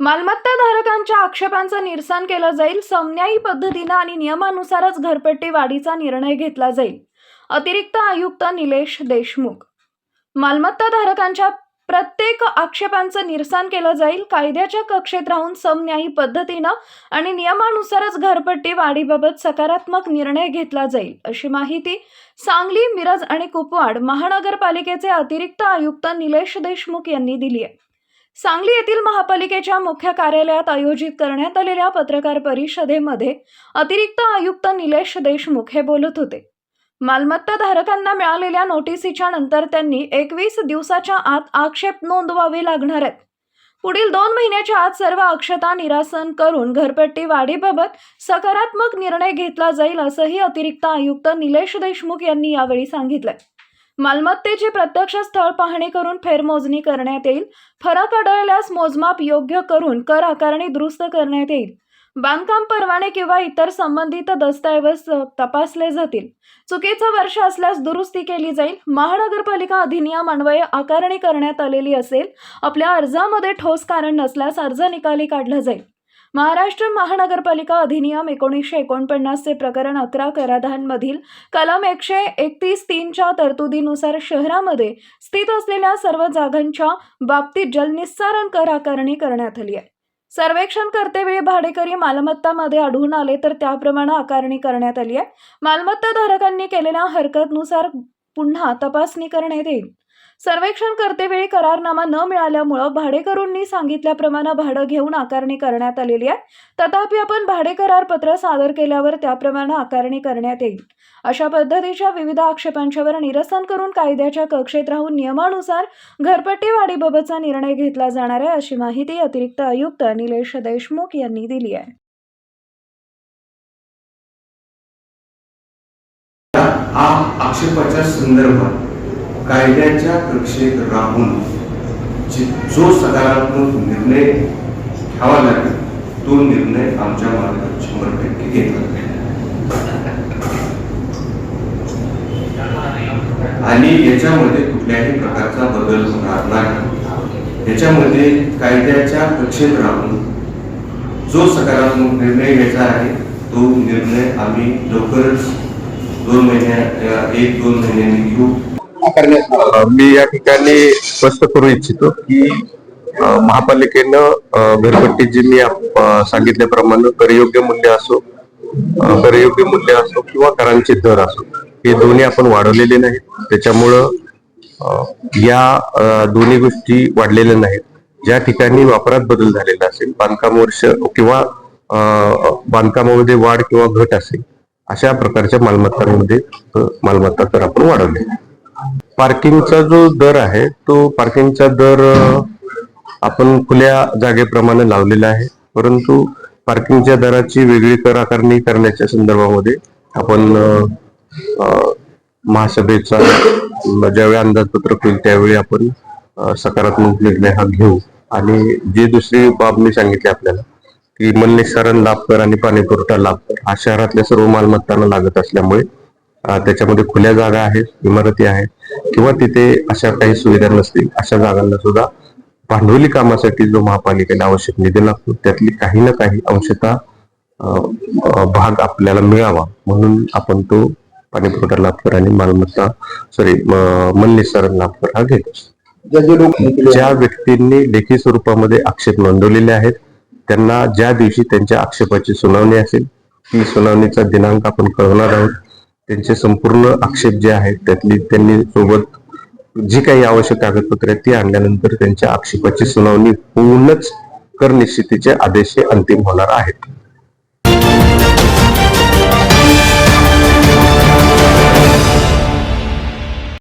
मालमत्ता धारकांच्या आक्षेपांचं निरसन केलं जाईल समन्यायी पद्धतीनं आणि नियमानुसारच घरपट्टी वाढीचा निर्णय घेतला जाईल. अतिरिक्त आयुक्त निलेश देशमुख. मालमत्ता धारकांच्या प्रत्येक आक्षेपांचं निरसन केलं जाईल. कायद्याच्या कक्षेत राहून समन्यायी पद्धतीनं आणि नियमानुसारच घरपट्टी वाढीबाबत सकारात्मक निर्णय घेतला जाईल अशी माहिती सांगली मिरज आणि कुपवाड महानगरपालिकेचे अतिरिक्त आयुक्त निलेश देशमुख यांनी दिली आहे. सांगली येथील महापालिकेच्या मुख्य कार्यालयात आयोजित करण्यात आलेल्या पत्रकार परिषदेमध्ये अतिरिक्त आयुक्त निलेश देशमुख हे बोलत होते. मालमत्ता धारकांना मिळालेल्या नोटिसीच्या नंतर त्यांनी एकवीस दिवसाच्या आत आक्षेप नोंदवावे लागणार आहेत. पुढील दोन महिन्याच्या आत सर्व अक्षता निरासन करून घरपट्टी वाढीबाबत सकारात्मक निर्णय घेतला जाईल असंही अतिरिक्त आयुक्त निलेश देशमुख यांनी यावेळी सांगितलं मालमत्तेची प्रत्यक्ष स्थळ पाहणी करून फेरमोजणी करण्यात येईल फरक आढळल्यास मोजमाप योग्य करून कर आकारणी दुरुस्त करण्यात येईल. बांधकाम परवाने किंवा इतर संबंधित दस्तऐवज तपासले जातील. चुकीचं वर्ष असल्यास दुरुस्ती केली जाईल. महानगरपालिका अधिनियम अन्वये आकारणी करण्यात आलेली असेल. आपल्या अर्जामध्ये ठोस कारण नसल्यास अर्ज निकाली काढला जाईल. महाराष्ट्र महानगरपालिका अधिनियम एकोणीसशे एकोणपन्नासचे प्रकरण अकरा कराधानमधील कलम एकशे एकतीस तीनच्या तरतुदीनुसार शहरामध्ये स्थित असलेल्या सर्व जागांच्या बाबतीत जलनिस्सारण कर आकारणी करण्यात आली आहे. सर्वेक्षण करतेवेळी भाडेकरी मालमत्तामध्ये आढळून आले तर त्याप्रमाणे आकारणी करण्यात आली आहे. मालमत्ता धारकांनी केलेल्या हरकतनुसार पुन्हा तपासणी करण्यात येईल. सर्वेक्षण करतेवेळी करारनामा न मिळाल्यामुळं भाडेकरूंनी सांगितल्याप्रमाणे भाडं घेऊन आकारणी करण्यात आलेली आहे. तथापि आपण भाडे पत्र सादर केल्यावर त्याप्रमाणे आकारणी करण्यात येईल. अशा पद्धतीच्या विविध आक्षेपांच्यावर निरसन करून कायद्याच्या कक्षेत राहून नियमानुसार घरपट्टी वाढीबाबतचा निर्णय घेतला जाणार आहे अशी माहिती अतिरिक्त आयुक्त निलेश देशमुख यांनी दिली आहे. आक्षेपाच्या संदर्भात कायद्याच्या कक्षेत राहून जो सकारात्मक निर्णय घ्यावा लागेल तो निर्णय आमच्या मार्गात शंभर टक्के घेतला आणि याच्यामध्ये कुठल्याही प्रकारचा बदल होणार नाही. याच्यामध्ये कायद्याच्या कक्षेत राहून जो सकारात्मक निर्णय घ्यायचा आहे तो निर्णय आम्ही लवकरच दोन महिन्या एक दोन महिन्यांनी घेऊ. मी या ठिकाणी स्पष्ट करू इच्छितो की महापालिकेनं घरपट्टी जी मी सांगितल्याप्रमाणे करयोग्य मूल्य असो करयोग्य मूल्य असो किंवा करांचे दर असो हे दोन्ही आपण वाढवलेले नाहीत. त्याच्यामुळं या दोन्ही गोष्टी वाढलेल्या नाहीत. ज्या ठिकाणी वापरात बदल झालेला असेल बांधकाम वर्ष किंवा बांधकामामध्ये वाढ किंवा घट असेल अशा प्रकारच्या मालमत्तांमध्ये मालमत्ता कर आपण वाढवले पार्किंगचा जो दर आहे तो पार्किंगचा दर आपण खुल्या जागेप्रमाणे लावलेला आहे. परंतु पार्किंगच्या दराची वेगळी कर आकारणी करण्याच्या संदर्भामध्ये आपण महासभेचा ज्यावेळी अंदाजपत्रक होईल त्यावेळी आपण सकारात्मक निर्णय हा घेऊ. आणि जी दुसरी बाब मी सांगितली आपल्याला की मलनिस्सारण लाभ कर आणि पाणी पुरवठा लाभ कर हा शहरातल्या सर्व मालमत्तांना लागत असल्यामुळे त्याच्यामध्ये खुल्या जागा आहेत इमारती आहेत किंवा तिथे अशा काही सुविधा नसतील अशा जागांना सुद्धा भांडवली कामासाठी जो महापालिकेला आवश्यक निधी लागतो त्यातली काही ना काही अंशता भाग आपल्याला मिळावा म्हणून आपण तो पाणी पुरवठा लाभ कर आणि मालमत्ता सॉरी मलनिस्सारण लाभ कर हा घेत ज्या व्यक्तींनी लेखी स्वरूपामध्ये आक्षेप नोंदवलेले आहेत त्यांना ज्या दिवशी त्यांच्या आक्षेपाची सुनावणी असेल ती सुनावणीचा दिनांक आपण कळवणार आहोत. त्यांचे संपूर्ण आक्षेप जे आहेत त्यातली त्यांनी सोबत जी काही आवश्यक कागदपत्रे आहेत ती आणल्यानंतर त्यांच्या आक्षेपाची सुनावणी होऊनच कर निश्चितीचे आदेश हे अंतिम होणार आहेत.